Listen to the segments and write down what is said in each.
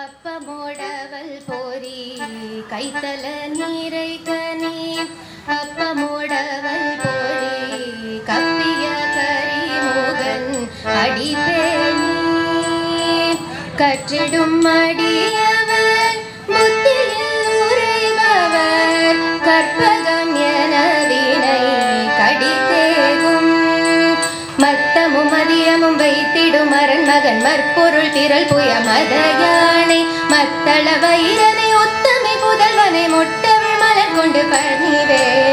அப்பமோடவள் போரி கைத்தல நீரை கனி அப்பமோடவள் போரி கப்பிய கரிமோகன் அடிபேணி கற்றிடும் அடியவர் புத்தியில் உரைபவர் கற்ப மகன் மற்பொருள் திரள் புய மத யானை மத்தள வைரனை ஒத்தமை புதல்வனை முட்டமிழ் மலர் கொண்டு பணிவேனே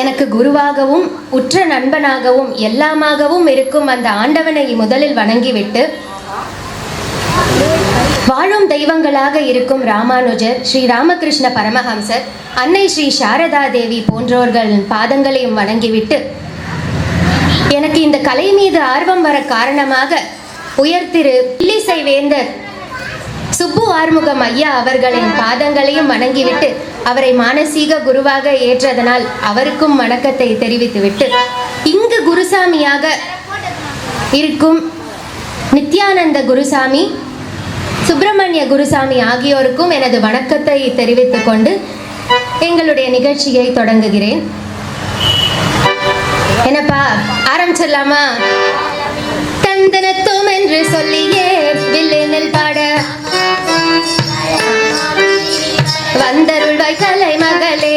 எனக்கு குருவாகவும் உற்ற நண்பனாகவும் எல்லாமாகவும் இருக்கும் அந்த ஆண்டவனை முதலில் வணங்கிவிட்டு வாழும் தெய்வங்களாக இருக்கும் ராமானுஜர் ஸ்ரீ ராமகிருஷ்ண பரமஹம்சர் அன்னை ஸ்ரீ சாரதா தேவி போன்றோர்களின் பாதங்களையும் வணங்கிவிட்டு எனக்கு இந்த கலை மீது ஆர்வம் வர காரணமாக உயர்திரு பில்லிசை வேந்தர் சுப்பு ஆறுமுகம் ஐயா அவர்களின் பாதங்களையும் வணங்கிவிட்டு அவரை மானசீக குருவாக ஏற்றதனால் அவருக்கும் வணக்கத்தை தெரிவித்துவிட்டு இங்கு குருசாமியாக இருக்கும் நித்யானந்த குருசாமி சுப்பிரமணிய குருசாமி ஆகியோருக்கும் எனது வணக்கத்தை தெரிவித்துக் கொண்டு எங்களுடைய நிகழ்ச்சியை தொடங்குகிறேன். என்னப்பா ஆரம்பிச்சிடலாமா? தந்தனத்து என்று சொல்லியே வில்லினில் பாட. வந்தருள்வாய் கலை மகளே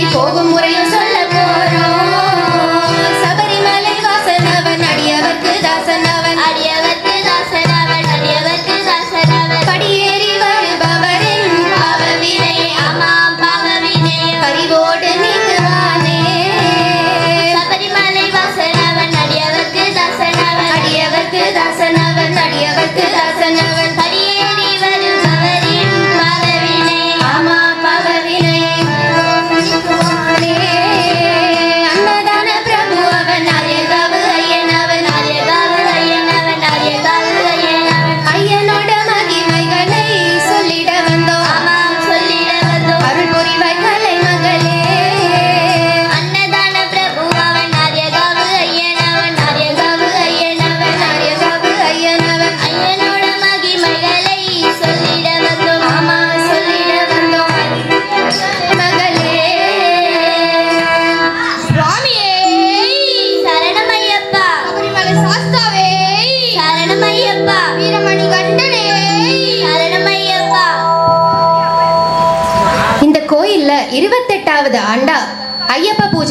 போகும் முறையும் சொல்ல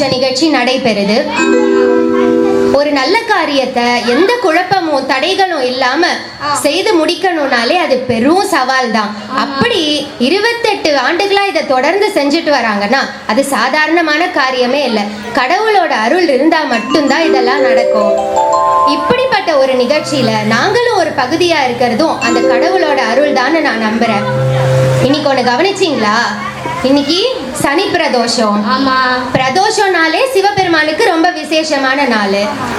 பூஜை நிகழ்ச்சி நடைபெறுது. ஒரு நல்ல காரியத்தை எந்த குழப்பமும் தடைகளும் இல்லாம செய்து முடிக்கணும்னாலே அது பெரும் சவால் தான் அப்படி இருபத்தெட்டு ஆண்டுகளா இதை தொடர்ந்து செஞ்சுட்டு வராங்கன்னா அது சாதாரணமான காரியமே இல்லை. கடவுளோட அருள் இருந்தா மட்டும்தான் இதெல்லாம் நடக்கும். இப்படிப்பட்ட ஒரு நிகழ்ச்சியில நாங்களும் ஒரு பகுதியா இருக்கிறதும் அந்த கடவுளோட அருள் தான் நான் நம்புறேன். இன்னைக்கு ஒன்று கவனிச்சிங்களா? இன்னைக்கு சனி பிரதோஷம். ஆமா. பிரதோஷம்னாலே சிவபெருமானுக்கு ரொம்ப விசேஷமான நாள்.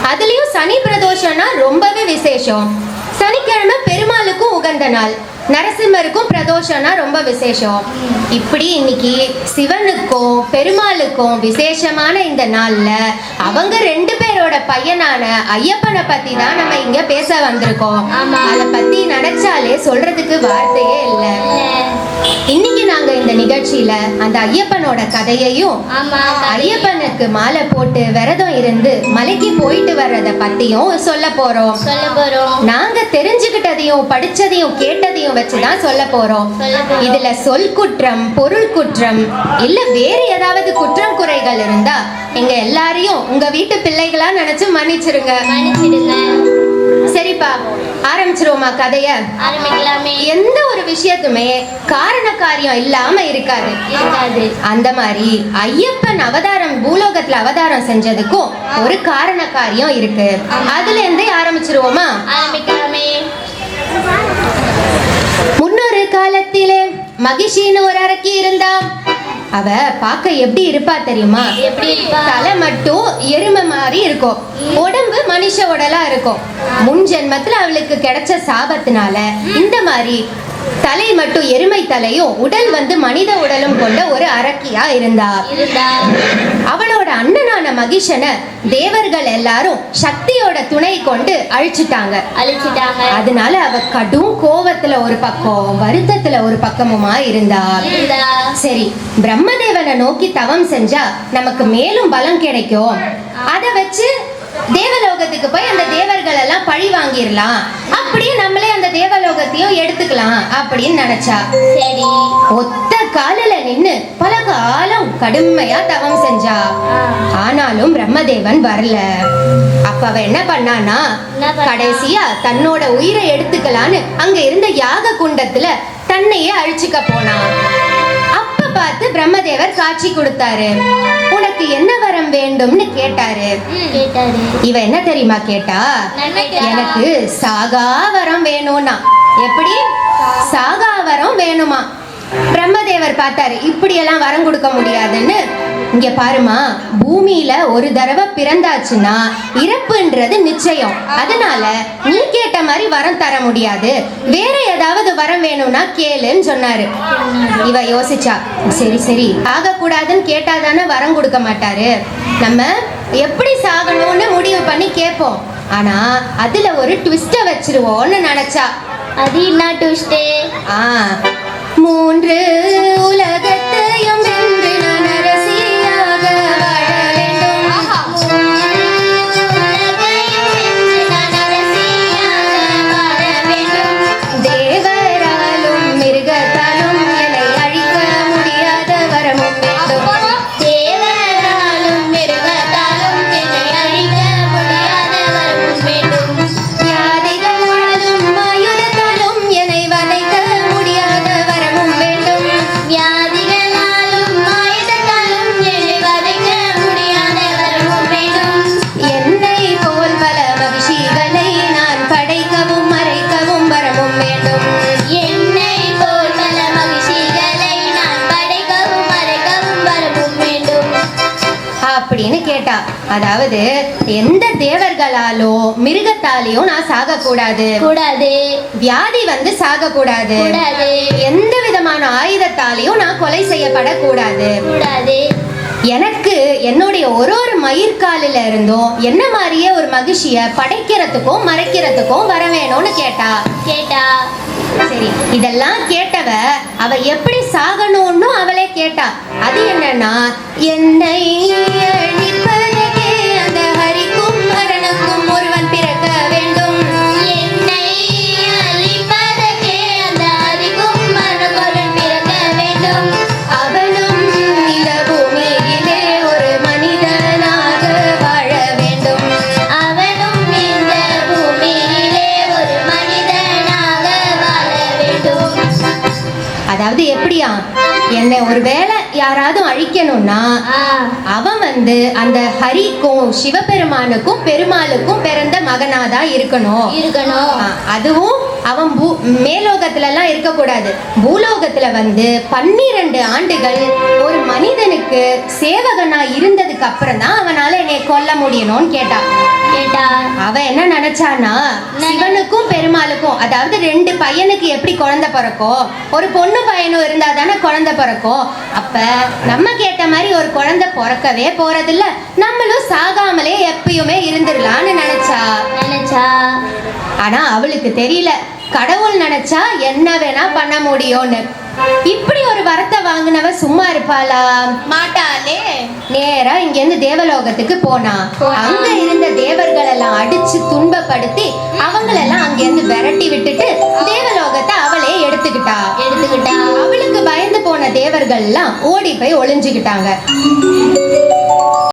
அதுலயும் சனி பிரதோஷம்னா ரொம்பவே விசேஷம். சனிக்கிழமை பெருமாளுக்கும் உகந்த நாள். நரசிம்மருக்கும் பிரதோஷம்னா ரொம்ப விசேஷம். இப்படி இன்னைக்கு சிவனுக்கும் பெருமாளுக்கும் விசேஷமான இந்த நாள்ல அவங்க ரெண்டு பேரோட பையனான ஐயப்பனை பத்தி தான் நம்ம இங்க பேச வந்திருக்கோம். ஆமா. அதை பத்தி நினைச்சாலே சொல்றதுக்கு வார்த்தையே இல்லை. இன்னைக்கு நாங்க இந்த நிகழ்ச்சியில அந்த ஐயப்பனோட கதையையும் ஐயப்பனுக்கு மாலை போட்டு விரதம் இருந்து மலைக்கு போயிட்டு வர்றத பத்தியும் சொல்ல போறோம். சொல்ல போறோம். நாங்க தெரிஞ்சுக்கிட்டதையும் படிச்சதையும் கேட்டதையும் வச்சுதான் சொல்ல போறோம். இதுல சொல் குற்றம் பொருள் குற்றம் இல்ல வேறு ஏதாவது குற்றம் குறைகள் இருந்தா எங்க எல்லாரையும் உங்க வீட்டு பிள்ளைகளா நினைச்சு மன்னிச்சிருங்க. மன்னிச்சிடுங்க. சரிப்பா ஆரம்பிச்சிருவோமா கதைய? ஆரம்பிக்கலாமே. எந்த ஒரு விஷயத்துமே காரண காரியம் இல்லாம இருக்காது. இருக்காது. அந்த மாதிரி ஐயப்பன் அவதாரம் பூலோகத்துல அவதாரம் செஞ்சதுக்கும் ஒரு காரண காரியம் இருக்கு. அதுல இருந்தே ஆரம்பிச்சிருவோமா? ஆரம்பிக்கலாமே. முன்னொரு காலத்திலே மகிஷின்னு ஒரு அரக்கி இருந்தா அவ பார்க்க எப்படி இருப்பா தெரியுமா? தலை மட்டும் எருமை மாதிரி இருக்கும். உடம்பு மனுஷ உடலா இருக்கும். முன் ஜென்மத்துல அவளுக்கு கிடைச்ச சாபத்தினால இந்த மாதிரி தலை மட்டும் எருமை தலையும் உடல் வந்து மனித உடலும் கொண்ட ஒரு அரக்கியா இருந்தா. இருந்தா. அவளோட அண்ணனான மகிஷனை தேவர்கள் எல்லாரும் சக்தியோட துணை கொண்டு அழிச்சிட்டாங்க. அழிச்சிட்டாங்க. அதனால அவ கடும் கோவத்துல ஒரு பக்கம் வருத்தத்துல ஒரு பக்கமுமா இருந்தா. சரி பிரம்மதேவனை நோக்கி தவம் செஞ்சா நமக்கு மேலும் பலம் கிடைக்கும். அத வச்சு தேவலோகத்துக்கு போய் அந்த தேவர்கள் எல்லாம் பழி வாங்கிடலாம். அப்படியே நம்மளே அந்த தேவலோகத்தையும் எடுத்துக்கலாம் அப்படின்னு நினைச்சா. சரி. ஒத்த காலில நின்னு பல காலம் கடுமையா தவம் செஞ்சா. ஆனாலும் பிரம்மதேவன் வரல. அப்ப அவ என்ன பண்ணானா? கடைசியா தன்னோட உயிரை எடுத்துக்கலான்னு அங்க இருந்த யாக குண்டத்துல தன்னையே அழிச்சுக்க போனா அப்ப பார்த்து பிரம்மதேவர் காட்சி கொடுத்தாரு. உனக்கு என்ன வரம் வேண்டும்னு கேட்டாரு. இவ என்ன தெரியுமா கேட்டா. எனக்கு சாகா வரம் வேணும்னா. எப்படி? சாகா வரம் வேணுமா? பிரம்மதேவர் பார்த்தாரு இப்படி எல்லாம் வரம் கொடுக்க முடியாதுன்னு. இங்க பாருமா பூமியில ஒரு தடவை பிறந்தாச்சுன்னா இறப்புன்றது நிச்சயம். அதனால நீ கேட்ட மாதிரி வரம் தர முடியாது. வேற ஏதாவது வரம் வேணும்னா கேளுன்னு சொன்னாரு. இவ யோசிச்சா சரி சரி ஆகக்கூடாதுன்னு கேட்டாதானே வரம் கொடுக்க மாட்டாரு. நம்ம எப்படி சாகணும்னு முடிவு பண்ணி கேட்போம். ஆனா அதுல ஒரு ட்விஸ்ட வச்சிருவோம்னு நினைச்சா. அது என்ன ட்விஸ்ட் ஆ மூன்று உலகத்தையும் அப்படின்னு கேட்டா அதாவது எந்த தேவர்களாலோ மிருகத்தாலேயோ நான் சாகக்கூடாது. கூடாது. வியாதி வந்து சாகக்கூடாது. கூடாது. எந்த விதமான ஆயுதத்தாலேயும் நான் கொலை செய்யப்படக்கூடாது. கூடாது. எனக்கு என்னுடைய ஒரு ஒரு மயிர்காலில இருந்தும் என்ன மாதிரியே ஒரு மகிழ்ச்சிய படைக்கிறதுக்கும் மறைக்கிறதுக்கும் வர வேணும்னு கேட்டா? கேட்டா. சரி. இதெல்லாம் கேட்டவ அவ எப்படி சாகணும்னு அவளே கேட்டா. அது என்னன்னா என்னை என்னை ஒருவேளை யாராவது அழிக்கணும்னா அவன் வந்து அந்த ஹரிக்கும் சிவபெருமானுக்கும் பெருமாளுக்கும் பிறந்த மகனாதான் இருக்கணும். இருக்கணும். அதுவும் அவன் பூ மேலோகத்துல எல்லாம் இருக்கக்கூடாது. பூலோகத்துல வந்து பன்னிரண்டு ஆண்டுகள் ஒரு மனிதனுக்கு சேவகனா இருந்ததுக்கு அப்புறம் தான் அவனால என்னை கொல்ல முடியணும்னு கேட்டான். கேட்டா? அவ என்ன நினைச்சானா சிவனுக்கும் பெருமாளுக்கும் அதாவது ரெண்டு பையனுக்கு எப்படி குழந்தை பிறக்கும் ஒரு பொண்ணு பையனும் இருந்தா தானே குழந்தை பிறக்கும் அப்ப நம்ம கேட்ட மாதிரி ஒரு குழந்தை பிறக்கவே போறதில்ல. நம்மளும் சாகாமலே எப்பயுமே இருந்துடலாம்னு நினைச்சா. நினைச்சா? ஆனா அவளுக்கு தெரியல. கடவுள் நினைச்சா என்ன வேணா பண்ண முடியும்னு. இப்படி ஒரு வரத்தை வாங்கினவ சும்மா இருப்பாளா? மாட்டாளே. நேரா இங்க இருந்து தேவலோகத்துக்கு போனா. அங்க இருந்த தேவர்கள் எல்லாம் அடிச்சு துன்பப்படுத்தி அவங்களெல்லாம் அங்க இருந்து விரட்டி விட்டுட்டு தேவலோகத்தை அவளே எடுத்துக்கிட்டா. எடுத்துக்கிட்டா. அவளுக்கு பயந்து போன தேவர்கள் எல்லாம் ஓடி போய் ஒளிஞ்சுக்கிட்டாங்க.